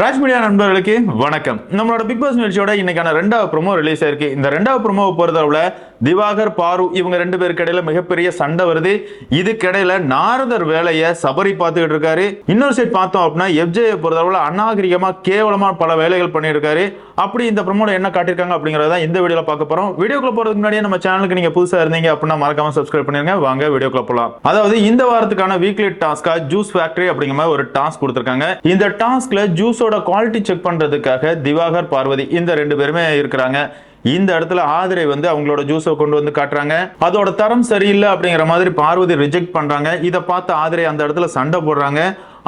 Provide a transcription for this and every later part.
Raj media நண்பர்களுக்கு வணக்கம். நம்மளோட பிக் பாஸ் நிகழ்ச்சியோட இன்னைக்கான ரெண்டாவது ப்ரோமோ ரிலீஸ் ஆயிருக்கு இந்த ரெண்டாவது ப்ரோமோவை பொறுத்தளவுல திவாகர் பாரு இவங்க ரெண்டு பேருக்கு இடையில மிகப்பெரிய சண்டை வருது. இதுக்கிடையில நாரதர் வேலையை சபரி பார்த்துக்கிட்டு இருக்காரு. இன்னொரு சைட் பார்த்தோம் அப்படின்னா எஃப்ஜே பொறுத்தளவுல அநாகரிகமா கேவலமா பல வேலைகள் பண்ணியிருக்காரு. அப்படி இந்த ப்ரோமோல என்ன காட்டியிருக்காங்க அப்படிங்கறத இந்த வீடியோல பார்க்க போறோம். வீடியோக்குள்ள போறதுக்கு முன்னாடியே நம்ம சேனலுக்கு நீங்க புதுசா இருந்தீங்க அப்படின்னா மறக்காம சப்ஸ்கிரைப் பண்ணிருங்க. வாங்க வீடியோக்குள்ள போலாம். அதாவது இந்த வாரத்துக்கான வீக்லி டாஸ்கா ஜூஸ் ஃபேக்டரி அப்படிங்கிற மாதிரி ஒரு டாஸ்க் கொடுத்துருக்காங்க. இந்த டாஸ்க்ல ஜூஸோட குவாலிட்டி செக் பண்ணுறதுக்காக திவாகர் பார்வதி இந்த ரெண்டு பேருமே இருக்கிறாங்க. இந்த இடத்துல ஆதிரை வந்து அவங்களோட ஜூஸை கொண்டு வந்து காட்டுறாங்க. அதோட தரம் சரியில்லை அப்படிங்கிற மாதிரி பார்வதி ரிஜெக்ட் பண்ணுறாங்க இதை பார்த்து ஆதிரை அந்த இடத்துல சண்டை போடுறாங்க.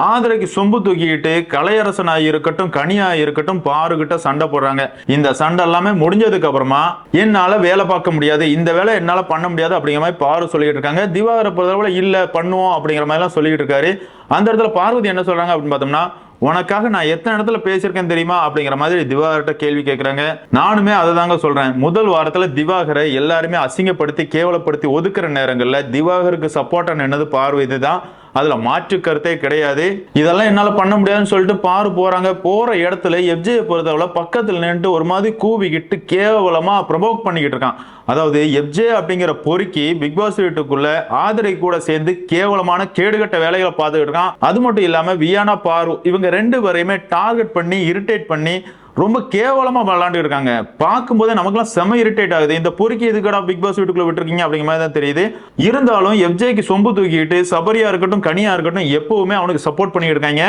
ஆதரைக்கு சொம்பு தூக்கிக்கிட்டு கலையரசனாக இருக்கட்டும் கனியா இருக்கட்டும் பாருகிட்ட சண்டை போடுறாங்க. இந்த சண்டை எல்லாமே முடிஞ்சதுக்கு அப்புறமா என்னால வேலை பார்க்க முடியாது. இந்த வேலை என்னால பண்ண முடியாது அப்படிங்கிற மாதிரி பாரு சொல்லிட்டு இருக்காங்க. திவாகர பொறுத்தளவுல இல்ல பண்ணுவோம் அப்படிங்கிற மாதிரி எல்லாம் சொல்லிட்டு இருக்காரு. அந்த இடத்துல பார்வதி என்ன சொல்றாங்க அப்படின்னு பார்த்தோம்னா உனக்காக நான் எத்தனை இடத்துல பேசியிருக்கேன் தெரியுமா? அப்படிங்கிற மாதிரி திவாகர்கிட்ட கேள்வி கேட்குறாங்க நானுமே அதை தாங்க சொல்கிறேன் முதல் வாரத்தில் திவாகரை எல்லாருமே அசிங்கப்படுத்தி கேவலப்படுத்தி ஒதுக்குற நேரங்களில் திவாகருக்கு சப்போர்ட்டாக நின்னது பார்வை இதுதான். அதுல மாற்று கருத்தே கிடையாது. இதெல்லாம் என்னால பண்ண முடியாதுன்னு சொல்லிட்டு பாரு போறாங்க. போற இடத்துல எஃப்ஜியை பொறுத்தவரை பக்கத்துல நின்றுட்டு ஒரு மாதிரி கூவிக்கிட்டு கேவலமா ப்ரொவோக் பண்ணிக்கிட்டு இருக்கான். அதாவது எஃப்ஜே அப்படிங்கிற பொறுக்கி பிக் பாஸ் வீட்டுக்குள்ள ஆதரை கூட சேர்ந்து கேவலமான கேடுகட்ட வேலைகளை பார்த்துக்கிட்டு இருக்கான். அது மட்டும் இல்லாம வியானா பாரு இவங்க ரெண்டு பேரையுமே டார்கெட் பண்ணி இரிட்டேட் பண்ணி ரொம்ப கேவலமா விளாண்டு இருக்காங்க. பார்க்கும்போதே நமக்குலாம் செம இரிட்டேட் ஆகுது. இந்த பொறுக்கி எதுக்கடா பிக் பாஸ் வீட்டுக்குள்ள விட்டுருக்கீங்க அப்படிங்கிற மாதிரி தான் தெரியுது. இருந்தாலும் எஃப்ஜேக்கு சொம்பு தூக்கிட்டு சபரியா இருக்கட்டும் கனியா இருக்கட்டும் எப்பவுமே அவனுக்கு சப்போர்ட் பண்ணிட்டு இருக்காங்க.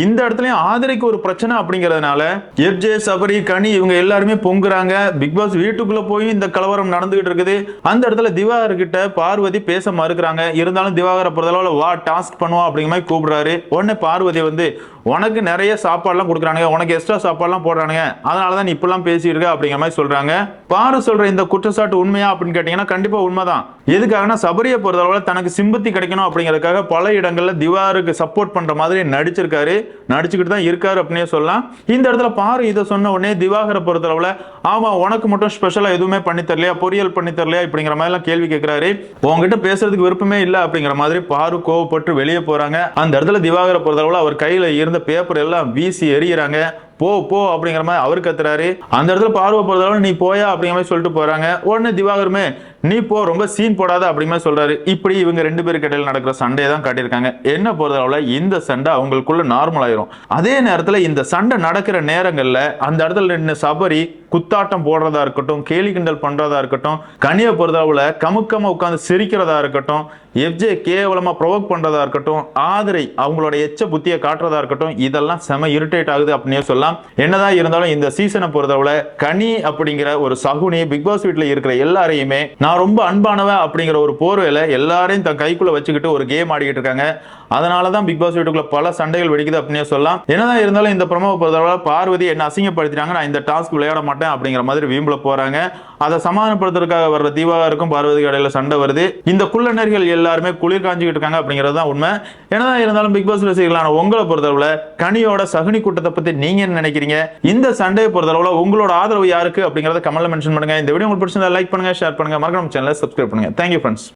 இந்த இடத்துலயும் ஆதரிக்கு ஒரு பிரச்சனை அப்படிங்கிறதுனால எஃப்ஜே சபரி கனி இவங்க எல்லாருமே பொங்குறாங்க. பிக் பாஸ் வீட்டுக்குள்ள போய் இந்த கலவரம் நடந்துகிட்டு இருக்குது. அந்த இடத்துல திவாகர் கிட்ட பார்வதி பேச மறுக்கிறாங்க. இருந்தாலும் திவாகரை பொறுத்தளவுல வா டாஸ்க் பண்ணுவோம் அப்படிங்கிற மாதிரி கூப்பிடுறாரு. உடனே பார்வதி வந்து உனக்கு நிறைய சாப்பாடுலாம் கொடுக்குறானுங்க உனக்கு எக்ஸ்ட்ரா சாப்பாடுலாம் போடுறானுங்க. அதனால தான் நீ இப்படிலாம் பேசியிருக்க அப்படிங்கிற மாதிரி சொல்றாங்க. பாரு சொல்ற இந்த குற்றச்சாட்டு உண்மையா அப்படின்னு கேட்டீங்கன்னா கண்டிப்பா உண்மைதான். எதுக்காகனா சபரியை பொறுத்தளவில் தனக்கு சிம்பத்தி கிடைக்கணும் அப்படிங்கிறதுக்காக பல இடங்கள்ல திவாருக்கு சப்போர்ட் பண்ற மாதிரி நடிச்சிருக்காரு. நடிச்சுக்கிட்டு தான் இருக்காரு அப்படின்னே சொல்லலாம். இந்த இடத்துல பாரு இதை சொன்ன உடனே திவாகரை பொறுத்தளவில் ஆமா உனக்கு மட்டும் ஸ்பெஷலா எதுவுமே பண்ணி தரலையா? பொரியல் பண்ணி தரலையா? இப்படிங்கிற மாதிரி எல்லாம் கேள்வி கேட்கிறாரு. உங்ககிட்ட பேசுறதுக்கு விருப்பமே இல்லை அப்படிங்கிற மாதிரி பாரு கோவப்பட்டு வெளியே போறாங்க. அந்த இடத்துல திவாகர பொறுத்தளவுல அவர் கையில இருந்த பேப்பர் எல்லாம் வீசி எறிகிறாங்க. போ போ அப்படிங்கிற மாதிரி அவர் கத்துறாரு. அந்த இடத்துல பார்வை பொறுத்தளவு நீ போயா அப்படிங்கிற மாதிரி சொல்லிட்டு போறாங்க. உடனே திவாகருமே நீ போ ரொம்ப சீன் போடாத அப்படிங்கிற மாதிரி சொல்றாரு. இப்படி இவங்க ரெண்டு பேருக்கு இடையில நடக்கிற சண்டையை தான் காட்டியிருக்காங்க. என்ன பொறுத்தளவுல இந்த சண்டை அவங்களுக்குள்ள நார்மல் ஆயிரும். அதே நேரத்துல இந்த சண்டை நடக்கிற நேரங்கள்ல அந்த இடத்துல நின்று சபரி குத்தாட்டம் போடுறதா இருக்கட்டும் கேலி கிண்டல் பண்றதா இருக்கட்டும் கனியை பொறுத்தளவுல கமுக்கமா உட்காந்து சிரிக்கிறதா இருக்கட்டும் எஃப்ஜே கேவலமா ப்ரொவோக் பண்றதா இருக்கட்டும் ஆதிரை அவங்களோட எச்ச புத்தியை காட்டுறதா இருக்கட்டும் இதெல்லாம் செம இரிட்டேட் ஆகுது அப்படின்னே சொல்லலாம். என்னதான் இருந்தாலும் இந்த சீசனை பொறுத்தளவுல கனி அப்படிங்கிற ஒரு சகுனி பிக் பாஸ் வீட்டில் இருக்கிற எல்லாரையுமே நான் ரொம்ப அன்பானவன் அப்படிங்கிற ஒரு போர்வையில எல்லாரையும் தன் கைக்குள்ள வச்சுக்கிட்டு ஒரு கேம் ஆடிக்கிட்டு இருக்காங்க. அதனால தான் பிக் பாஸ் வீட்டுக்குள்ள பல சண்டைகள் வெடிக்குது அப்படின்னே சொல்லலாம். என்னதான் இருந்தாலும் இந்த பிரமோ பொறுத்தளவுல பார்வதி என்ன அசிங்கப்படுத்திட்டாங்க. நான் இந்த டாஸ்க் விளையாட மாட்டேன் அப்படிங்கிற மாதிரி வீம்புல போறாங்க. அதை சமாதானப்படுத்துறதுக்காக வர்ற தீபாவளிக்கும் பார்வதி இடையில சண்டை வருது. இந்த குள்ளநர்கள் எல்லாருமே குளிர் காஞ்சிக்கிட்டு இருக்காங்க அப்படிங்கிறது தான் உண்மை. என்னதான் இருந்தாலும் பிக் பாஸ் ரசிகர்களான உங்களை பொறுத்தளவுல கனியோட சகுனி கூட்டத்தை பத்தி நீங்க என்ன நினைக்கிறீங்க? இந்த சண்டையை பொறுத்தளவுல உங்களோட ஆதரவு யாருக்கு அப்படிங்கறத கமெண்ட்ல மென்ஷன் பண்ணுங்க. இந்த வீடியோ உங்களுக்கு பிடிச்சிருந்தா லைக் பண்ணுங்க ஷேர் பண்ணுங்க. மறக்காம சேனலை சப்ஸ்கிரைப் பண்ணுங்க. Thank you friends